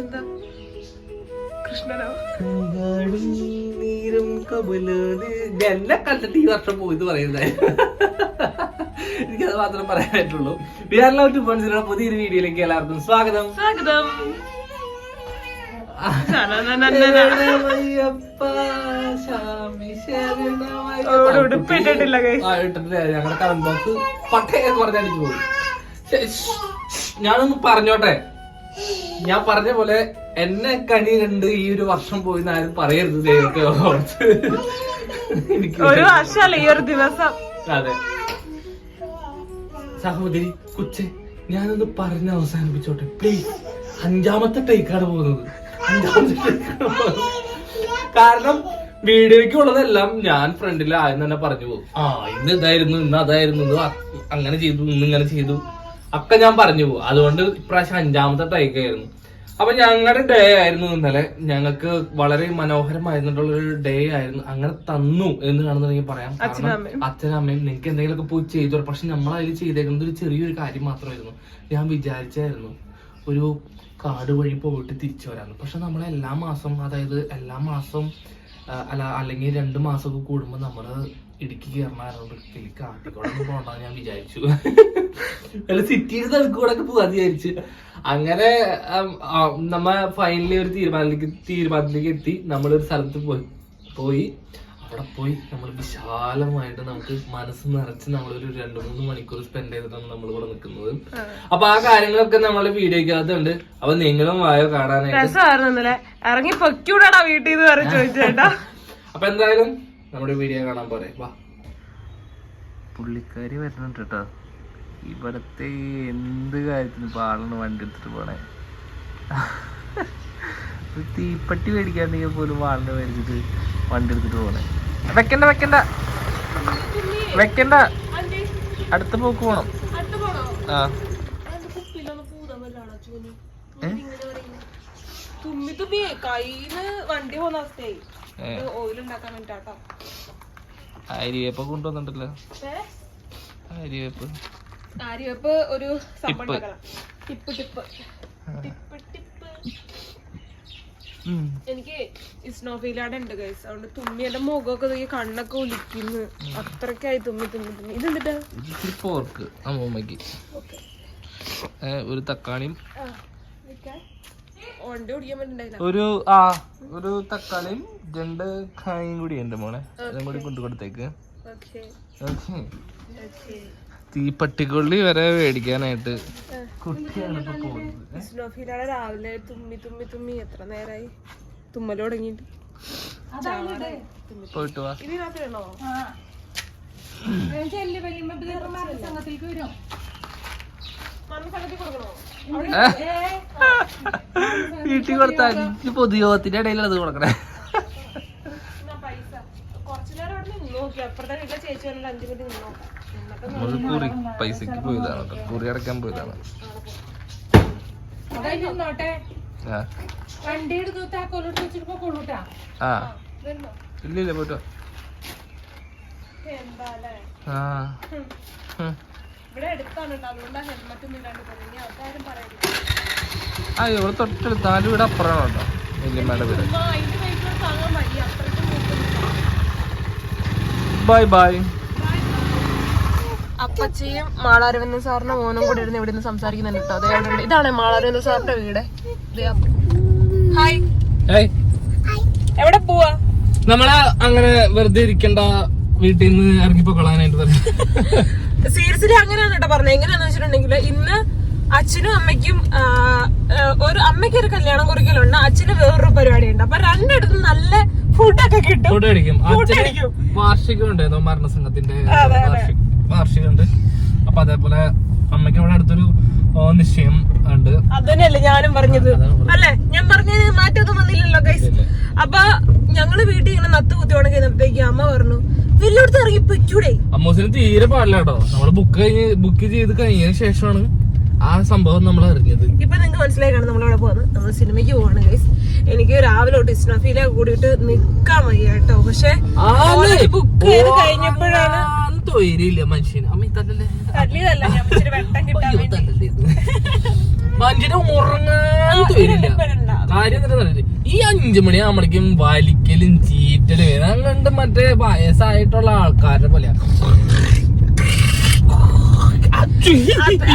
ഇതെന്താ എന്നെ കണ്ടിട്ട് ഈ വർഷം പോയിന്ന് പറയുന്നത് എനിക്കത് മാത്രം പറയാനായിട്ടുള്ളൂ. ലവ് ടു പോയിന്റ് പുതിയൊരു വീഡിയോയിലേക്ക് എല്ലാവർക്കും സ്വാഗതം. സ്വാഗതം. ഞങ്ങളുടെ ബോക്സ് പട്ടയൊക്കെ പോകും. ഞാനൊന്ന് പറഞ്ഞോട്ടെ. ഞാൻ പറഞ്ഞ പോലെ എന്നെ കണി കണ്ട് ഈ ഒരു വർഷം പോയി ആരും പറയരുത് ദൈവത്തെ ഓർത്ത്. എനിക്ക് ഒരു വർഷമല്ല ഈ ഒരു ദിവസം. അതെ. സഹോദരി കുച്ചെ ഞാനൊന്ന് പറഞ്ഞ് അവസാനിപ്പിച്ചോട്ടെ. പ്ലീസ് അഞ്ചാമത്തെ ടേക്കാണ് പോകുന്നത്. അഞ്ചാമത്തെ ടേക്കാണ് പോകുന്നത്. കാരണം വീഡിയോയ്ക്ക് ഉള്ളതെല്ലാം ഞാൻ ഫ്രണ്ടിൽ ആദ്യം തന്നെ പറഞ്ഞു പോകും. ആ ഇന്ന് ഇതായിരുന്നു ഇന്ന് അതായിരുന്നു അങ്ങനെ ചെയ്തു ഇന്ന് ഇങ്ങനെ ചെയ്തു. ഒക്കെ ഞാൻ പറഞ്ഞു പോകും. അതുകൊണ്ട് ഇപ്രാവശ്യം അഞ്ചാമത്തെ ടേക്കായിരുന്നു അപ്പൊ ഞങ്ങളുടെ ഡേ ആയിരുന്നു ഇന്നലെ. ഞങ്ങൾക്ക് വളരെ മനോഹരമായിരുന്നിട്ടുള്ള ഒരു ഡേ ആയിരുന്നു. അങ്ങനെ തന്നു എന്ന് വേണമെന്നുണ്ടെങ്കിൽ പറയാം. കാരണം അമ്മയും. അച്ഛനും എന്തെങ്കിലും നിങ്ങൾക്ക് എന്തെങ്കിലുമൊക്കെ പോയി ചെയ്തു പക്ഷെ നമ്മൾ അതിൽ ചെയ്തേക്കുന്നത് ഒരു ചെറിയൊരു കാര്യം മാത്രമായിരുന്നു. ഞാൻ വിചാരിച്ചായിരുന്നു ഒരു കാട് വഴി പോയിട്ട് തിരിച്ചു വരാന്ന് പക്ഷെ നമ്മൾ എല്ലാ മാസം അതായത് എല്ലാ മാസം അല്ല അല്ലെങ്കിൽ രണ്ട് മാസമൊക്കെ കൂടുമ്പോൾ നമ്മൾ ഇടുക്കി കയറണാരോട് കാട്ടിക്കൂടെ പോകണ്ടെന്ന് ഞാൻ വിചാരിച്ചു. അല്ല സിറ്റിയിൽ തലക്കൂടെ ഒക്കെ പോകാന്ന് വിചാരിച്ചു. അങ്ങനെ നമ്മ ഫൈനലി ഒരു തീരുമാനത്തിലേക്ക് തീരുമാനത്തിലേക്ക് എത്തി. നമ്മളൊരു സ്ഥലത്ത് പോയി പോയി. അവിടെ പോയി നമ്മൾ വിശാലമായിട്ട് നമുക്ക് മനസ്സ് നിറച്ച് നമ്മളൊരു രണ്ട് മൂന്ന് മണിക്കൂർ സ്പെൻഡ് ചെയ്തിട്ടാണ് നമ്മൾ ഇവിടെ നിൽക്കുന്നത്. അപ്പൊ ആ കാര്യങ്ങളൊക്കെ നമ്മൾ വീഡിയോക്കകത്തുണ്ട് അപ്പൊ നിങ്ങളും വായോ കാണാനായിട്ട്? ഇറങ്ങി പൊക്കൂടാടാ വീട്ടിൽ നിന്ന് വരെ ചോദിച്ചേട്ടാ അപ്പൊ എന്തായാലും നമ്മുടെ വീഡിയോ കാണാൻ പോരെ. വാ. പുള്ളിക്കാരി വരുന്നുണ്ട് കേട്ടോ ഇവിടത്തെ എന്ത് കാര്യത്തിന് പാളണ് വണ്ടി എടുത്തിട്ട് പോണേ. ഒരു തീപ്പട്ടി മേടിക്കാണ്ടെങ്കിൽ പോലും വാളിനെ മേടിച്ചിട്ട് വണ്ടി എടുത്തിട്ട് പോണേ. വെക്കണ്ട വെക്കണ്ട. വെക്കണ്ട. അടുത്ത പോക്ക് പോണം. ആ? തുമ്മി തുമ്മി. കയ്യിന്ന് വണ്ടി പോകുന്ന അവസ്ഥയായി. അരിവേപ്പ് വേണ്ടിട്ടാട്ടോ. അരിവേപ്പ കൊണ്ടുവന്നിട്ടല്ലോ? അരിവേപ്പ്. ഒരു ടിപ്പ്. Tip tip. ടിപ്പ്. എനിക്ക് ഇസ്നോഫീലാടെ ഉണ്ട് ഗൈസ് അതുകൊണ്ട് തുമ്മി എന്റെ മുഖമൊക്കെ നോക്കി കണ്ണൊക്കെ ഒലിക്കുന്നു. അത്രക്കായി തുമ്മി തുമ്മി തുമ്മി. ഇതെന്തിട്ടാ? പോർക്ക് അമ്മൂമ്മക്ക് ഒരു തക്കാളിയും ഒരു ആ ഒരു തക്കാളിയും രണ്ട് കായും കൂടി ഉണ്ട് മോളെ. അതും കൂടി കൊണ്ടു കൊടുത്തേക്ക്. Okay okay. ഓക്കെ തീപ്പട്ടിക്കൊള്ളി വരെ മേടിക്കാനായിട്ട് കുട്ടിയാണ് ഇപ്പൊ പോകുന്നത്. ഇസ്നോഫീലാടെ രാവിലെ തുമ്മി തുമ്മി തുമ്മി. എത്ര നേരമായി തുമ്മൽ തുടങ്ങിയിട്ട്. പോയിട്ട് വാ. ഇതിനകത്ത് വേണോ? കൊടുക്കണോ വീട്ടിൽ കൊടുത്ത അഞ്ച് പൊതുയോഗത്തിന്റെ ഇടയിൽ അത് കൊടുക്കണേ? എന്നാ പൈസ. കുറച്ചു നേരം അവിടെ നിന്ന് നോക്കി അപ്പുറത്തെ ചേച്ചി വന്നിട്ട് അഞ്ചു മിനിറ്റ് നിന്ന് നോക്കാം എന്നിട്ട് നമ്മൾ കുറി പൈസക്ക് പോയതാണ് കേട്ടോ കുറി അടക്കാൻ പോയതാണ് ആ പോട്ടോ ആ. ഇല്ല ഇല്ല. ഇവിടെ എടുത്താണ് കേട്ടോ. അതുകൊണ്ടാ ഹെൽമെറ്റ് ഒന്നും ഇല്ലാണ്ട് പോകുന്നത് ഇനി അതാരും പറയരുത്. ആ ഇവിടെ തൊട്ടടുത്ത് നാല് വീട് അപ്പുറമാണ് കേട്ടോ. വല്യമ്മയുടെ വീട്. ആ അതിന്റെ വെയിറ്റ് താങ്ങാൻ വയ്യ. അത്രയ്ക്ക് ബൈ ബൈ. അപ്പച്ചയും മാളാരവിന്ദൻ സാറിന്റെ മോനും കൂടി ഇരുന്ന് ഇവിടെ നിന്ന് സംസാരിക്കുന്നുണ്ട് കേട്ടോ. അതെ അവിടെ. ഇതാണ് മാളാരവിന്ദൻ സാറിന്റെ വീട്. ദേ അപ്പ. ഹായ്. ഏയ് എവിടെ പോവാ? നമ്മളെ അങ്ങനെ വെറുതെ ഇരിക്കണ്ട വീട്ടിൽ നിന്ന് ഇറങ്ങിപ്പോക്കൊള്ളാനായിട്ട് പറയാം സീരിയസ്ലി അങ്ങനെയാണ് കേട്ടോ പറഞ്ഞത്. എങ്ങനെയാന്ന് വെച്ചിട്ടുണ്ടെങ്കിൽ ഇന്ന് അച്ഛനും അമ്മയ്ക്കും ഒരു അമ്മയ്ക്ക് ഒരു കല്യാണം കുറിക്കലുണ്ട്. അച്ഛന് വേറൊരു പരിപാടി ഉണ്ട് അപ്പൊ രണ്ടിടത്ത് നല്ല ഫുഡൊക്കെ കിട്ടും. ഫുഡ് അടിക്കും. വാർഷികം ഉണ്ടായിരുന്നു മരണസംഘത്തിന്റെ അതെ, അതെ. വാർഷിക വാർഷികം ഉണ്ട് അപ്പൊ അതേപോലെ അമ്മയ്ക്ക് അവിടെ അടുത്തൊരു നിശ്ചയം ഉണ്ട്. അതന്നെയല്ലേ ഞാനും പറഞ്ഞത്. അല്ലെ? ഞാൻ പറഞ്ഞത് മാറ്റൊന്നും വന്നില്ലല്ലോ ഗൈസ്. അപ്പൊ ഞങ്ങൾ വീട്ടിൽ ഇങ്ങനെ നത്ത് കുത്തി ഉണക്കിയപ്പോഴത്തേക്ക് അമ്മ പറഞ്ഞു വലിയോടത്ത് ഇറങ്ങി അമ്മൂസിന് തീരെ പാടില്ല കേട്ടോ. നമ്മൾ ബുക്ക് കഴിഞ്ഞ് ബുക്ക് ചെയ്ത് കഴിഞ്ഞതിന് ശേഷമാണ് ആ സംഭവം നമ്മൾ അറിഞ്ഞത് ഇപ്പൊ നിങ്ങൾക്ക് മനസ്സിലായി കാണും നമ്മളിവിടെ പോകുന്നത് നമ്മൾ സിനിമയ്ക്ക് പോവാണ് ഗൈസ് എനിക്ക് രാവിലെ തൊട്ട് ഇസ്നഫീലെ കൂടിയിട്ട് നിക്കാൻ വയ്യ കേട്ടോ. പക്ഷെ ബുക്ക് ചെയ്ത് കഴിഞ്ഞപ്പോഴാണ് തൊയിലില്ല മനുഷ്യന്. മനുഷ്യന് ഉറങ്ങാൻ. കാര്യം ഈ അഞ്ചു മണി വലിക്കലും വലിക്കലും ചീറ്റലും അങ്ങണ്ട് മറ്റേ വയസ്സായിട്ടുള്ള ആൾക്കാരുടെ പോലെയാ.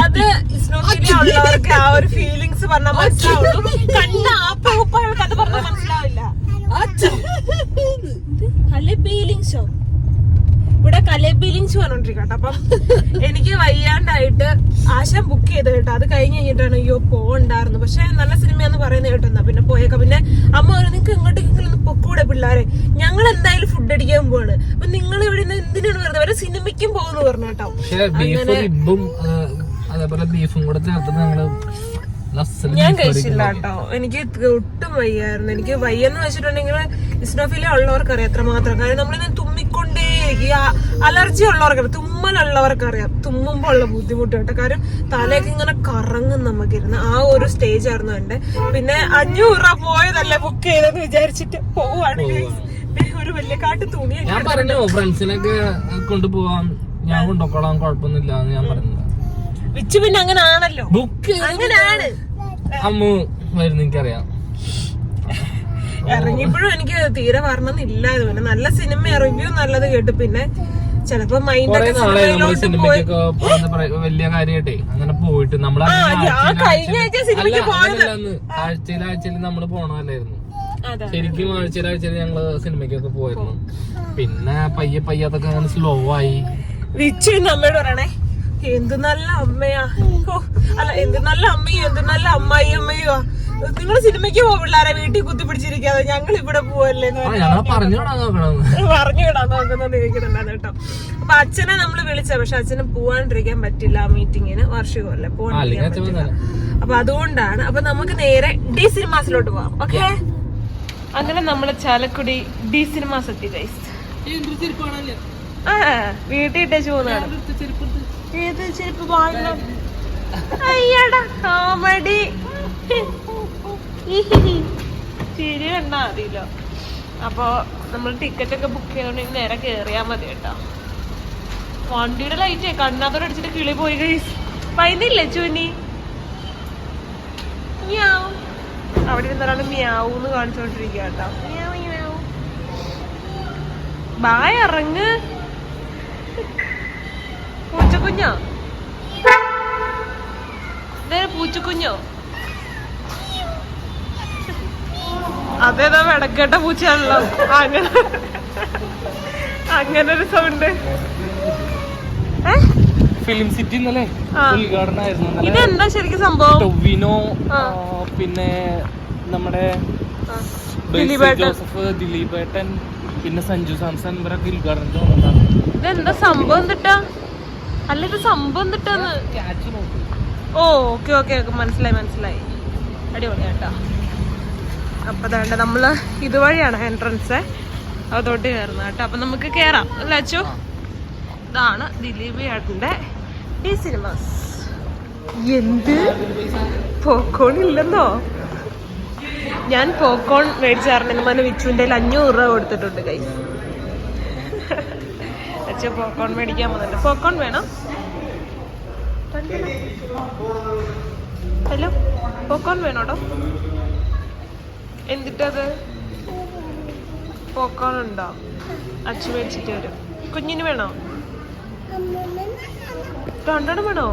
അത് ഉള്ളവർക്ക് ആ ഒരു ഫീലിങ്സ് പറഞ്ഞാൽ മനസ്സിലാവുള്ളൂ. കണ്ട ആപ്പ ഉപ്പാൾക്ക് അത് പറഞ്ഞാൽ മനസ്സിലാവില്ല. കലെ ഫീലിംഗ് ഷോ ഇവിടെ കലബിലിങ്സ് പറഞ്ഞോണ്ടിരിക്കട്ടോ അപ്പം എനിക്ക് വയ്യാണ്ടായിട്ട് ആശം ബുക്ക് ചെയ്ത് കേട്ടോ. അത് കഴിഞ്ഞ് കഴിഞ്ഞിട്ടാണ് അയ്യോ പോണ്ടായിരുന്നു പക്ഷെ നല്ല സിനിമയാന്ന് പറയുന്നത് കേട്ടോ പിന്നെ പോയേക്കാം. പിന്നെ അമ്മ പറഞ്ഞു നിങ്ങൾക്ക് എങ്ങോട്ടെങ്കിലും ഒന്ന് പൊക്കൂടെ പിള്ളേരെ. ഞങ്ങൾ എന്തായാലും ഫുഡ് അടിക്കാൻ പോവാണ്. അപ്പൊ നിങ്ങൾ ഇവിടെ നിന്ന് എന്തിനാണ് വെറുതെ? വരെ സിനിമയ്ക്കും പോകുന്നു പറഞ്ഞു കേട്ടോ. അതേപോലെ ബീഫും കൂടെ ചേർത്ത് ഞങ്ങൾ ലസ്സൽ ഞാൻ കഴിച്ചില്ല കേട്ടോ. എനിക്ക് ഒട്ടും വയ്യായിരുന്നു. എനിക്ക് വയ്യെന്ന് വെച്ചിട്ടുണ്ടെങ്കിൽ ഇസ്നോഫിലെ ഉള്ളവർക്കറിയാം എത്രമാത്രം കാര്യം നമ്മളിന്ന് തുമ്മിക്കൊണ്ടേ ഈ അലർജി ഉള്ളവർക്ക് തുമ്മലുള്ളവർക്ക് അറിയാം തുമ്മുമ്പോ ഉള്ള ബുദ്ധിമുട്ട് കേട്ടോ. കാര്യം തലയൊക്കെ ഇങ്ങനെ കറങ്ങും നമുക്കിരുന്ന് ആ ഒരു സ്റ്റേജ് ആയിരുന്നു എന്റെ പിന്നെ അഞ്ഞൂറ് രൂപ പോയതല്ലേ ബുക്ക് ചെയ്തെന്ന് വിചാരിച്ചിട്ട് പോവാണെങ്കിൽ ഒരു വലിയ കാട്ട് തുണി ഞാൻ പറഞ്ഞു ഫ്രണ്ട്സിനൊക്കെ കൊണ്ടുപോവാം ഞാൻ കൊണ്ടുപോകാം കുഴപ്പമൊന്നുമില്ല ഞാൻ പറഞ്ഞു വിച്ചു പിന്നെ അങ്ങനെ ആണല്ലോ ബുക്ക് അങ്ങനെയാണ് അമ്മു വരുന്ന എനിക്കറിയാം ഇറങ്ങിയപ്പോഴും എനിക്ക് തീരെ വരണമെന്നില്ലായിരുന്നു പിന്നെ നല്ല സിനിമ റിവ്യൂ നല്ലത് കേട്ടു. പിന്നെ ചിലപ്പോ വലിയ കാര്യമായിട്ടേ അങ്ങനെ പോയിട്ട് നമ്മൾ ആഴ്ചയിൽ ആഴ്ചയിൽ നമ്മൾ പോണല്ലായിരുന്നു ശരിക്കും ആഴ്ചയിൽ ആഴ്ചയിൽ ഞങ്ങൾ സിനിമയ്ക്കൊക്കെ പോയിരുന്നു. പിന്നെ പയ്യെ പയ്യെ അതൊക്കെ അങ്ങനെ സ്ലോ ആയി. വിച്ചു ഇന്ന് പറയണേ. എന്ത് നല്ല അമ്മയാ. അല്ല എന്ത് നല്ല അമ്മയും എന്ത് നല്ല അമ്മായി അമ്മയോ നിങ്ങൾ സിനിമയ്ക്ക് പോകും പിള്ളേരെ വീട്ടിൽ കുത്തിപ്പിടിച്ചിരിക്കാതെ ഞങ്ങൾ ഇവിടെ പോവല്ലേ പറഞ്ഞ് വിടാൻ നോക്കുന്നത് ചോദിക്കുന്നുണ്ടായിരുന്നു കേട്ടോ. അപ്പൊ അച്ഛനെ നമ്മൾ വിളിച്ച പക്ഷെ അച്ഛന് പോവാണ്ടിരിക്കാൻ പറ്റില്ല ആ മീറ്റിങ്ങിന്. വാർഷികമല്ലേ പോവാണ്ടിരിക്കാൻ പറ്റില്ല. അപ്പൊ അതുകൊണ്ടാണ് അപ്പൊ നമുക്ക് നേരെ ഡി സിനിമാസിലോട്ട് പോവാം ഓക്കെ? അങ്ങനെ നമ്മൾ ചാലക്കുടി ഡി സിനിമാസ് എത്തി ഗൈസ് ആ വീട്ടിൽ ഇട്ടേച്ച് പോകുന്നതാണ് ഏത് ചെരുപ്പ് വാങ്ങണം അയ്യടാ കോമഡി ചിരി കണ്ടാ മതിയല്ലോ അപ്പൊ നമ്മൾ ടിക്കറ്റ് ഒക്കെ ബുക്ക് ചെയ്തോണ്ടെങ്കിൽ നേരെ കേറിയാ മതി കേട്ടോ. വണ്ടിയുടെ ലൈറ്റ് കണ്ണാത്തോടെ അടിച്ചിട്ട് കിളി പോയി കഴിച്ചു പൈന്നില്ലേ ചുനി. അവിടെ ഇരുന്നൊരാൾ മ്യാവൂന്ന് കാണിച്ചോണ്ടിരിക്കാട്ടോ. ബായ് ഇറങ്ങ്. പൂച്ചക്കുഞ്ഞോ? ഇതേ പൂച്ചക്കുഞ്ഞോ? അതേതാ വെടക്കേട്ട പൂച്ചയാണല്ലോ. അങ്ങനെ അങ്ങനെ ഒരു സൗണ്ട് ഫിലിം സിറ്റി ഇന്നലെ. ഉദ്ഘാടനമായിരുന്നു ഇതെന്താ ശരിക്കും സംഭവം? ടൊവിനോ പിന്നെ നമ്മുടെ. ജോസഫ് ദിലീപേട്ടൻ പിന്നെ സഞ്ജു സാംസൺ ഇവരൊക്കെ ഉദ്ഘാടനത്തിന് വന്നതാണ് ഇതെന്താ സംഭവം എന്തിട്ടാ അല്ല ഇത് സംഭവം തിട്ടെന്ന് ഓ ഓക്കെ ഓക്കെ മനസ്സിലായി മനസ്സിലായി. അടിപൊളി കേട്ടോ അപ്പൊ വേണ്ട നമ്മൾ ഇതുവഴിയാണ് എൻട്രൻസ്. അതോട്ട് കയറുന്നത് കേട്ടോ. അപ്പൊ നമുക്ക് കേറാം. അല്ലേ അച്ചു? ഇതാണ് ദിലീപ് ഏട്ടന്റെ ഈ സിനിമാസ്. എന്ത്? പോക്കോൺ ഇല്ലെന്നോ? ഞാൻ പോക്കോൺ മേടിച്ചാറിന് കയ്യിൽ അഞ്ഞൂറ് രൂപ കൊടുത്തിട്ടുണ്ട് കൈ അച്ഛൻ പോക്കോൺ മേടിക്കാൻ പോകുന്നുണ്ട്. പോക്കോൺ വേണം? ഹലോ പോക്കോൺ വേണോടോ? എന്തിട്ടത്? പോക്കോൺ ഉണ്ടോ? അച്ഛൻ മേടിച്ചിട്ട് വരും. കുഞ്ഞിന് വേണോ? രണ്ടെണ്ണം വേണോ?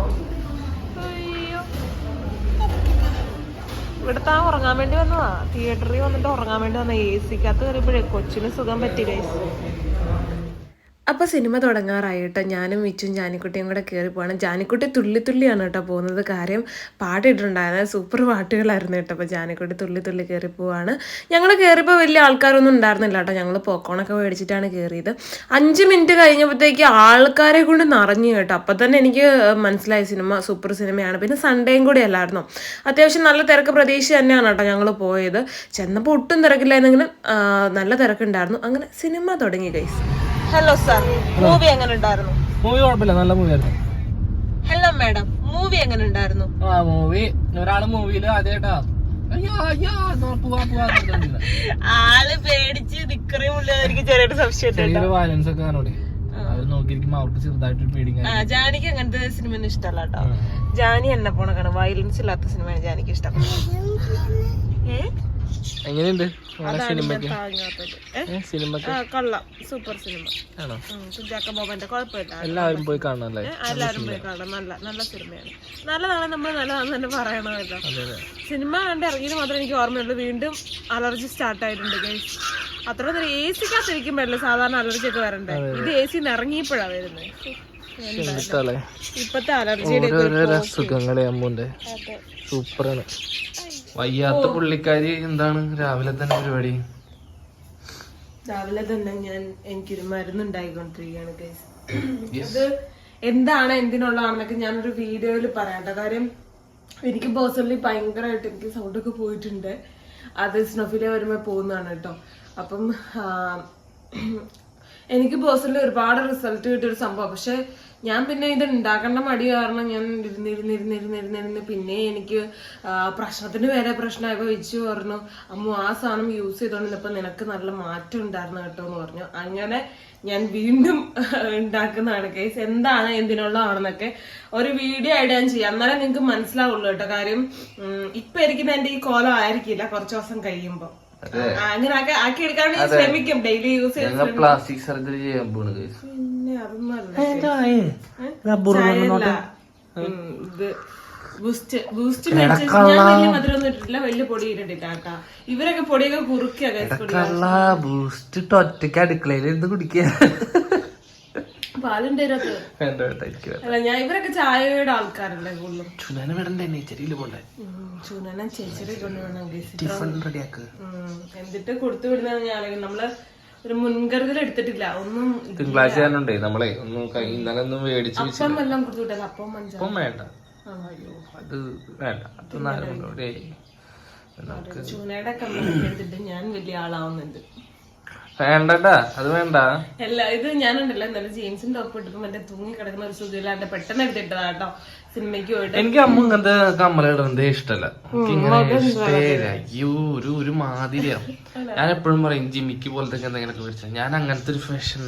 ഇവിടെ താൻ ഉറങ്ങാൻ വേണ്ടി വന്നതാ. തിയേറ്ററിൽ വന്നിട്ട് ഉറങ്ങാൻ വേണ്ടി വന്ന എ സിക്കകത്ത് കയറിയപ്പോഴേ കൊച്ചിന് സുഖം പറ്റി ഗൈസ് അപ്പോൾ സിനിമ തുടങ്ങാറായി കേട്ടോ ഞാനും മിച്ചും ജാനിക്കുട്ടിയും കൂടെ കയറി പോകണം ജാനിക്കുട്ടി തുള്ളി തുള്ളിയാണ് കേട്ടോ പോകുന്നത്. കാര്യം പാട്ടിട്ടുണ്ടായിരുന്നത് സൂപ്പർ പാട്ടുകളായിരുന്നു കേട്ടോ. അപ്പോൾ ജാനിക്കുട്ടി തുള്ളി തുള്ളി കയറി പോവാണ്. ഞങ്ങൾ കയറിയപ്പോൾ വലിയ ആൾക്കാരൊന്നും ഉണ്ടായിരുന്നില്ല കേട്ടോ. ഞങ്ങൾ പോക്കോണൊക്കെ മേടിച്ചിട്ടാണ് കയറിയത് അഞ്ച് മിനിറ്റ് കഴിഞ്ഞപ്പോഴത്തേക്ക് ആൾക്കാരെ കൊണ്ട് നിറഞ്ഞു കേട്ടോ. അപ്പം തന്നെ എനിക്ക് മനസ്സിലായ സിനിമ സൂപ്പർ സിനിമയാണ്. പിന്നെ സൺഡേയും കൂടി അല്ലായിരുന്നു? അത്യാവശ്യം നല്ല തിരക്ക് പ്രതീക്ഷ തന്നെയാണ് കേട്ടോ ഞങ്ങൾ പോയത്. ചെന്നപ്പോൾ ഒട്ടും തിരക്കില്ലായിരുന്നെങ്കിലും നല്ല തിരക്കുണ്ടായിരുന്നു. അങ്ങനെ സിനിമ തുടങ്ങി ഗൈസ് ഹലോ സാർ മൂവി എങ്ങനെ ഉണ്ടായിരുന്നു? മൂവി കുഴപ്പമില്ല. നല്ല മൂവി ആയിരുന്നു. ഹലോ മാഡം മൂവി എങ്ങനെ ഉണ്ടായിരുന്നു? ആ മൂവി ഒരാൾ മൂവിയിൽ ആദ്യമായിട്ടാ. ആൾ പേടിച്ച് ചെറിയൊരു സംശയം ഒക്കെ കാണൂടെ നോക്കിയിരിക്കുമ്പോ അവർക്ക് ജാനിക്ക് അങ്ങനത്തെ സിനിമ ഇഷ്ടമല്ല കേട്ടോ. ജാനി എന്നെ പോണക്കാണ് വയലൻസ് ഇല്ലാത്ത സിനിമയാണ് ജാനിക്ക് ഇഷ്ടം. ഏ? എങ്ങനെയുണ്ട്? സിനിമക്ക്? സിനിമക്ക് കൊള്ളാം. Super cinema. ആണോ? സുജാക്ക ബോബന്റെ കുഴപ്പമില്ല. എല്ലാവരും പോയി കാണാല്ലേ അല്ലേ? എല്ലാവരും പോയി കാണാം നല്ല നല്ല സിനിമയാണ്. നല്ലതാണ് നമ്മൾ നല്ലതാണെന്ന് തന്നെ പറയണമല്ലോ സിനിമ കണ്ട് ഇറങ്ങിയത് മാത്രമേ എനിക്ക് ഓർമ്മയുള്ളൂ. വീണ്ടും അലർജി സ്റ്റാർട്ട് ആയിട്ടുണ്ട് guys. അത്ര നേരം എ സിക്കകത്തിരിക്കുമ്പോഴല്ലേ സാധാരണ അലർജി ഒക്കെ വരണ്ടേ? ഇത് എ സിന്ന് ഇറങ്ങിയപ്പോഴാ വരുന്നത് ഇപ്പത്തെ അലർജിയുടെ ഒക്കെ ഒരു സുഖങ്ങളെ അമ്മുന്റെ സൂപ്പറാണ്. വയ്യാത്ത പുള്ളിക്കാരി എന്താണ് രാവിലെ തന്നെ പരിപാടി? രാവിലെ തന്നെ ഞാൻ എനിക്കൊരു മരുന്നുണ്ടായിക്കൊണ്ടിരിക്കുകയാണ് ഗൈസ് ഇത് എന്താണ് എന്തിനുള്ളതാണെന്നൊക്കെ ഞാനൊരു വീഡിയോയിൽ പറയാട്ടോ കാര്യം എനിക്ക് പേഴ്സണലി ഭയങ്കരമായിട്ട് എനിക്ക് സൗണ്ടൊക്കെ പോയിട്ടുണ്ട്. അത് സ്നോഫിലെ വരുമ്പോൾ പോകുന്നതാണ് കേട്ടോ. അപ്പം എനിക്ക് പേഴ്സണലി ഒരുപാട് റിസൾട്ട് കിട്ടിയൊരു സംഭവം. പക്ഷെ ഞാൻ പിന്നെ ഇത് ഉണ്ടാക്കേണ്ട മടി കാരണം ഞാൻ ഇരുന്നിരുന്നിരുന്നിരുന്നിരുന്നിരുന്ന് പിന്നെ എനിക്ക് പ്രശ്നത്തിന് വേറെ പ്രശ്നമായപ്പോൾ വെച്ച് പറഞ്ഞു അമ്മു ആ സാധനം യൂസ് ചെയ്തോണ്ടിരുന്നപ്പോൾ നിനക്ക് നല്ല മാറ്റം ഉണ്ടായിരുന്നു കേട്ടോ എന്ന് പറഞ്ഞു. അങ്ങനെ ഞാൻ വീണ്ടും ഉണ്ടാക്കുന്നതാണ് കേസ് എന്താണ് എന്തിനുള്ളതാണെന്നൊക്കെ ഒരു വീഡിയോ ആയിട്ട് ഞാൻ ചെയ്യാം. എന്നാലേ നിങ്ങൾക്ക് മനസ്സിലാവുള്ളൂ കേട്ടോ കാര്യം. ഇപ്പൊ ഇരിക്കുന്ന എന്റെ ഈ കോലം ആയിരിക്കില്ല കുറച്ച് ദിവസം കഴിയുമ്പോ. അങ്ങനെ ആക്കി എടുക്കാൻ ശ്രമിക്കും. ഡെയിലി യൂസ് ചെയ്യാൻ പ്ലാസ്റ്റിക് സർജറി ചെയ്യാൻ പോണ് ഇവരൊക്കെ പൊടിയൊക്കെ ഒറ്റയ്ക്ക് അടുക്കളയിൽ എന്ത് കുടിക്കുക. ഞാൻ ഇവരൊക്കെ ചായയുടെ ആൾക്കാരല്ലേ കൂടുതലും. ചുനാന വേണ്ടേ പോണ്ടേ ചൂനനം എന്നിട്ട് കൊടുത്തു വിടുന്ന നമ്മൾ ഒരു മുൻകരുതൽ എടുത്തിട്ടില്ല. ഒന്നും തിങ്കളാഴ്ച ഞാനുണ്ടേ നമ്മളെ. ഒന്നും ഇന്നലെ ഒന്നും മേടിച്ച് അപ്പം എല്ലാം കൊടുത്തു വിട്ടത് അപ്പം മഞ്ച. ഇപ്പം വേണ്ട. അത് വേണ്ട. അത് നമുക്ക് ചൂനയുടെ എടുത്തിട്ട് ഞാൻ വലിയ ആളാവുന്നുണ്ട്. വേണ്ടട്ടാ. അത് വേണ്ട. അല്ല ഇത് ഞാനുണ്ടല്ലോ. ഇന്നലെ ജീൻസിന്റെ ടോപ്പ് ഇട്ടപ്പോ മറ്റേ തൂങ്ങി കിടക്കുന്ന ഒരു സുഖമില്ലാണ്ട് പെട്ടെന്ന് എടുത്തിട്ടതാ കേട്ടോ. സിനിമയ്ക്ക് പോയിട്ട്? എനിക്ക് അമ്മ ഇങ്ങനത്തെ കമ്മലിടുന്നതേ ഇഷ്ടല്ല. എനിക്ക് ഇങ്ങനെ ഇഷ്ടേല അയ്യോ ഒരു ഒരു മാതിരിയാണ് ഞാൻ എപ്പോഴും പറയും ജിമിക്ക് പോലത്തെ എന്തെങ്കിലുമൊക്കെ മേടിച്ചാൽ ഞാൻ അങ്ങനത്തെ ഒരു ഫാഷൻ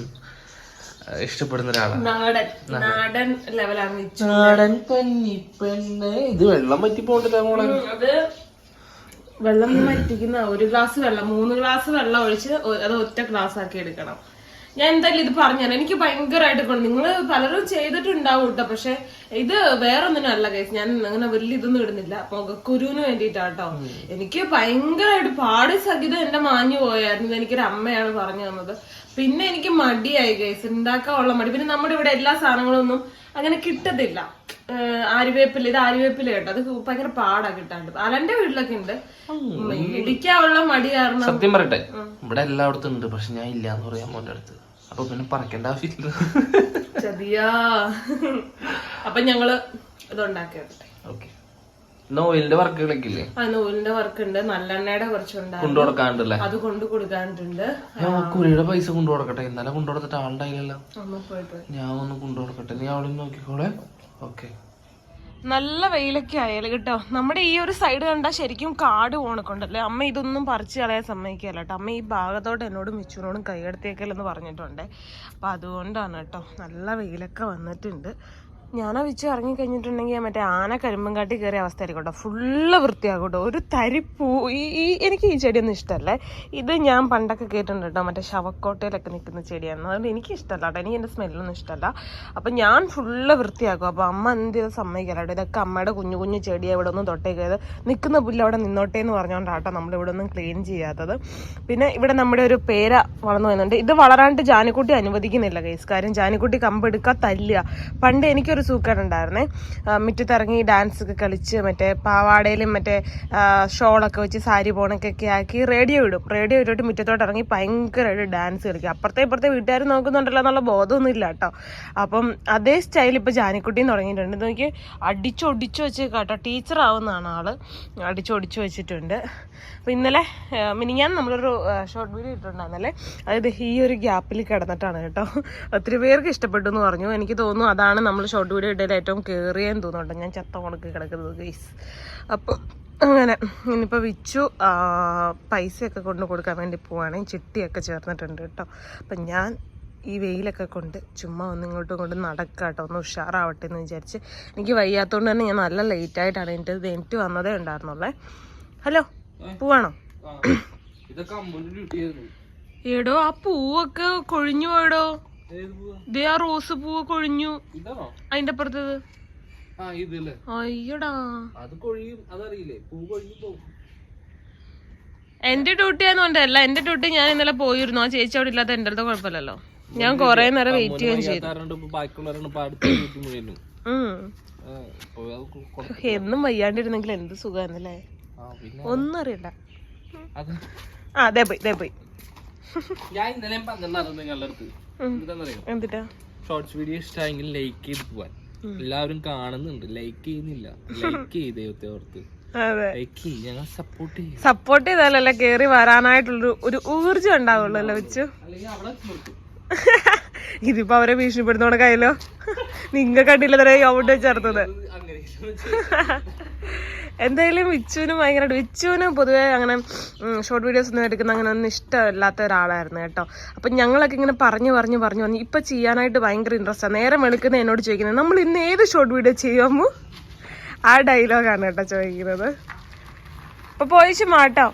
ഇഷ്ടപ്പെടുന്ന ഒരാളാണ് നാടൻ നാടൻ. ലെവലാണ് നാടൻ പഞ്ഞി പെണ്ണ്. ഇത് വെള്ളം പറ്റി പോകണ്ടല്ലോ മോളെ അത് വെള്ളം പറ്റിക്കുന്ന ഒരു ഗ്ലാസ് വെള്ളം മൂന്ന് ഗ്ലാസ് വെള്ളം ഒഴിച്ച് ഒ- അത് ഒറ്റ ഗ്ലാസ് ആക്കി എടുക്കണം. ഞാൻ എന്തായാലും ഇത് പറഞ്ഞു എനിക്ക് ഭയങ്കരമായിട്ട് കൊണ്ട് നിങ്ങൾ പലരും ചെയ്തിട്ടുണ്ടാവും കേട്ടോ പക്ഷെ ഇത് വേറൊന്നിനും അല്ല കേസ് ഞാൻ അങ്ങനെ വലിയ ഇതൊന്നും ഇടുന്നില്ല. പുകക്കുരുവിന് വേണ്ടിയിട്ടാട്ടോ എനിക്ക് ഭയങ്കരമായിട്ട് പാടി സഹിതം എന്റെ മാഞ്ഞു പോയായിരുന്നു. എനിക്കൊരു അമ്മയാണ് പറഞ്ഞു തന്നത്. പിന്നെ എനിക്ക് മടിയായി കേസ് ഉണ്ടാക്കാനുള്ള മടി. പിന്നെ നമ്മുടെ ഇവിടെ എല്ലാ സാധനങ്ങളും ഒന്നും അങ്ങനെ കിട്ടത്തില്ല. ആര്യവേപ്പില ഇത് ആര്യവേപ്പില കേട്ടോ. അത് ഭയങ്കര പാടാ കിട്ടാണ്ട്. അലന്റെ വീട്ടിലൊക്കെ ഉണ്ട് ഇടിക്കാനുള്ള മടി കാരണം സത്യം പറയട്ടെ. ഇവിടെ എല്ലായിടത്തും ഉണ്ട് പക്ഷെ ഞാൻ ഇല്ല എന്ന് പറയാൻ മോന്റെ അടുത്ത്. അപ്പൊ പിന്നെ പറക്കേണ്ട ആവശ്യമില്ല ചതിയാ. അപ്പൊ ഞങ്ങൾ ഇത് ഉണ്ടാക്കി വെക്കട്ടെ ഓക്കെ നോയിലിന്റെ വർക്കുകളൊക്കെ ഇല്ലേ ആ നൂലിന്റെ വർക്ക് ഉണ്ട് നല്ലെണ്ണയുടെ കുറച്ചുണ്ടായിരുന്നു. കൊണ്ടു കൊടുക്കാണ്ടല്ലേ അത് കൊണ്ടു കൊടുക്കാനിട്ടുണ്ട് ഞാൻ കുരിയുടെ പൈസ കൊണ്ടു കൊടുക്കട്ടെ? ഇന്നലെ കൊണ്ടു കൊടുത്തിട്ട് ആളുണ്ടായില്ലല്ലോ. അമ്മ പോയി പോയി. ഞാൻ ഒന്ന് കൊണ്ടു കൊടുക്കട്ടെ? നീ അവിടെ നോക്കിക്കോളെ. ഓക്കെ. നല്ല വെയിലൊക്കെ ആയാലും കേട്ടോ. നമ്മുടെ ഈ ഒരു സൈഡ് കണ്ടാൽ ശരിക്കും കാട് പോണക്കൊണ്ടല്ലേ? അമ്മ ഇതൊന്നും പറിച്ചു കളയാൻ സമ്മതിക്കല്ല കേട്ടോ. അമ്മ ഈ ഭാഗത്തോട്ട് എന്നോടും മിച്ചുനോടും കൈയെടുത്തേക്കലെന്ന് പറഞ്ഞിട്ടുണ്ട്. അപ്പം അതുകൊണ്ടാണ് കേട്ടോ. നല്ല വെയിലൊക്കെ വന്നിട്ടുണ്ട്. ഞാനാ വെച്ച് ഇറങ്ങി കഴിഞ്ഞിട്ടുണ്ടെങ്കിൽ മറ്റേ ആന കരിമ്പങ്കാട്ടി കയറിയ അവസ്ഥ ആയിരിക്കും കേട്ടോ. ഫുള്ള് വൃത്തിയാകും കേട്ടോ. ഒരു തരിപ്പൂ ഈ എനിക്ക് ഈ ചെടിയൊന്നും ഇഷ്ടമല്ലേ. ഇത് ഞാൻ പണ്ടൊക്കെ കേട്ടിട്ടുണ്ട് കേട്ടോ. മറ്റേ ശവക്കോട്ടയിലൊക്കെ നിൽക്കുന്ന ചെടിയാണ് അതുകൊണ്ട് എനിക്ക് ഇഷ്ടമല്ല കേട്ടോ. എനിക്ക് എന്റെ സ്മെല്ലൊന്നും ഇഷ്ടമല്ല. അപ്പം ഞാൻ ഫുള്ള് വൃത്തിയാക്കും. അപ്പോൾ അമ്മ എന്ത് ചെയ്ത് സമ്മതിക്കല്ല കേട്ടോ. ഇതൊക്കെ അമ്മയുടെ കുഞ്ഞു കുഞ്ഞു ചെടി അവിടെ ഒന്നും തൊട്ടേക്കരുത് നിൽക്കുന്ന പുല്ല് അവിടെ നിന്നോട്ടേ എന്ന് പറഞ്ഞുകൊണ്ടാട്ടോ നമ്മൾ ഇവിടെ ഒന്നും ക്ലീൻ ചെയ്യാത്തത്. പിന്നെ ഇവിടെ നമ്മുടെ ഒരു പേര വളർന്നു വരുന്നുണ്ട് ഇത് വളരാണ്ട് ജാനിക്കുട്ടി അനുവദിക്കുന്നില്ല കേസ് കാര്യം ജാനിക്കുട്ടി കമ്പെടുക്കുക തല്ലുക. പണ്ട് എനിക്കൊരു സൂക്കേടുണ്ടായിരുന്നേ ഉണ്ടായിരുന്നേ മുറ്റത്തിറങ്ങി ഡാൻസ് ഒക്കെ കളിച്ച് മറ്റേ പാവാടയിലും മറ്റേ ഷോളൊക്കെ വെച്ച് സാരി പോണക്കൊക്കെ ആക്കി റേഡിയോ ഇടും. റേഡിയോ ഇട്ടിട്ട് മുറ്റത്തോട്ട് ഇറങ്ങി ഭയങ്കരമായിട്ട് ഡാൻസ് കളിക്കും. അപ്പുറത്തെ ഇപ്പുറത്തെ വീട്ടുകാർ നോക്കുന്നുണ്ടല്ലോ എന്നുള്ള ബോധമൊന്നും ഇല്ല കേട്ടോ. അപ്പം അതേ സ്റ്റൈൽ ഇപ്പോൾ ജാനിക്കുട്ടിയും തുടങ്ങിയിട്ടുണ്ട്. നോക്കി അടിച്ചൊടിച്ചു വെച്ച് കേട്ടോ. ടീച്ചർ ആവുന്നതാണ് ആൾ. അടിച്ചൊടിച്ചു വെച്ചിട്ടുണ്ട്. അപ്പോൾ ഇന്നലെ മിനിഞ്ഞാൻ നമ്മളൊരു ഷോർട്ട് വീഡിയോ ഇട്ടിട്ടുണ്ടായിരുന്നല്ലേ? അതായത് ഈ ഒരു ഗ്യാപ്പിൽ കിടന്നിട്ടാണ് കേട്ടോ. ഒത്തിരി പേർക്ക് ഇഷ്ടപ്പെട്ടു എന്ന് പറഞ്ഞു. എനിക്ക് തോന്നുന്നു അതാണ് നമ്മൾ ഷോർട്ട് വീഡിയോ ഇടയിൽ ഏറ്റവും കയറിയെന്ന് തോന്നുന്നുണ്ട്. ഞാൻ ചത്ത ഉണക്ക് കിടക്കുന്നത് ഗൈസ് അപ്പോൾ അങ്ങനെ ഇനിയിപ്പോൾ വിച്ചു പൈസയൊക്കെ കൊണ്ട് കൊടുക്കാൻ വേണ്ടി പോവാണ്. ചിട്ടിയൊക്കെ ചേർന്നിട്ടുണ്ട് കേട്ടോ. അപ്പം ഞാൻ ഈ വെയിലൊക്കെ കൊണ്ട് ചുമ്മാ ഒന്ന് ഇങ്ങോട്ടും കൊണ്ട് നടക്കാട്ടോ ഒന്ന് ഉഷാറാവട്ടെ എന്ന് വിചാരിച്ച്. എനിക്ക് വയ്യാത്തതുകൊണ്ട് തന്നെ ഞാൻ നല്ല ലേറ്റ് ആയിട്ടാണ് എന്റെ എനിക്ക് വന്നതേ ഉണ്ടായിരുന്നുള്ളേ. ഹലോ പോവാണോ? എടോ ആ പൂവൊക്കെ കൊഴിഞ്ഞു പോയടോ. ദേ ആ റോസ് പൂവ് കൊഴിഞ്ഞു. അതിന്റെ അപ്പുറത്തത്. അയ്യടാ. അത് കൊഴിയും അതറിയില്ലേ? പൂ കൊഴിഞ്ഞു പോകും എന്റെ ഡ്യൂട്ടി ആയതുകൊണ്ടല്ല എന്റെ ഡ്യൂട്ടി ഞാൻ ഇന്നലെ പോയിരുന്നു. ആ ചേച്ചി അവിടെ ഇല്ലാത്ത എന്റെ അടുത്ത് കുഴപ്പമില്ലല്ലോ. ഞാൻ കൊറേ നേരം വെയിറ്റ് ചെയ്യാൻ ചെയ്തു. എന്നും വയ്യാണ്ടിരുന്നെങ്കിൽ എന്ത് സുഖമായിരുന്നല്ലേ ആ, ഒന്നും അറിയണ്ട അതെ പോയി പോയി. ഞാൻ ഇന്നലെ പറഞ്ഞിട്ടുണ്ടായിരുന്നു നിങ്ങളുടെ അടുത്ത് ഉം. എന്താണെന്നറിയോ എന്തിട്ടാ? ഷോർട്സ് വീഡിയോ ഇഷ്ടമായെങ്കിൽ ലൈക്ക് ചെയ്ത് പോവാൻ. എല്ലാവരും കാണുന്നുണ്ട്. ലൈക്ക് ചെയ്യുന്നില്ല. ലൈക്ക് ചെയ്ത് ദൈവത്തെ ഓർത്ത്. സപ്പോർട്ട് ചെയ്താലല്ലേ കേറി വരാനായിട്ടുള്ളൊരു ഒരു ഊർജം ഉണ്ടാവുള്ളൂ അല്ലേ വെച്ചു ഇതിപ്പോ അവരെ ഭീഷണിപ്പെടുന്നോടെ കയ്യിലോ? നിങ്ങ കണ്ടില്ല അവിടെ ചേർത്തത് എന്തായാലും വിച്ചുവിന് ഭയങ്കരമായിട്ട് വിച്ചുവിന് പൊതുവെ അങ്ങനെ ഷോർട്ട് വീഡിയോസ് ഒന്നും എടുക്കുന്ന അങ്ങനെ ഒന്നും ഇഷ്ടമില്ലാത്ത ഒരാളായിരുന്നു കേട്ടോ. അപ്പം ഞങ്ങളൊക്കെ ഇങ്ങനെ പറഞ്ഞു പറഞ്ഞു പറഞ്ഞു വന്നു ഇപ്പം ചെയ്യാനായിട്ട് ഭയങ്കര ഇൻട്രസ്റ്റാണ് നേരം വെളുക്കുന്ന എന്നോട് ചോദിക്കുന്നത് നമ്മൾ ഇന്ന് ഏത് ഷോർട്ട് വീഡിയോ ചെയ്യാമോ ആ ഡയലോഗാണ് കേട്ടോ ചോദിക്കുന്നത്. അപ്പോൾ പോയിച്ചു മാട്ടോ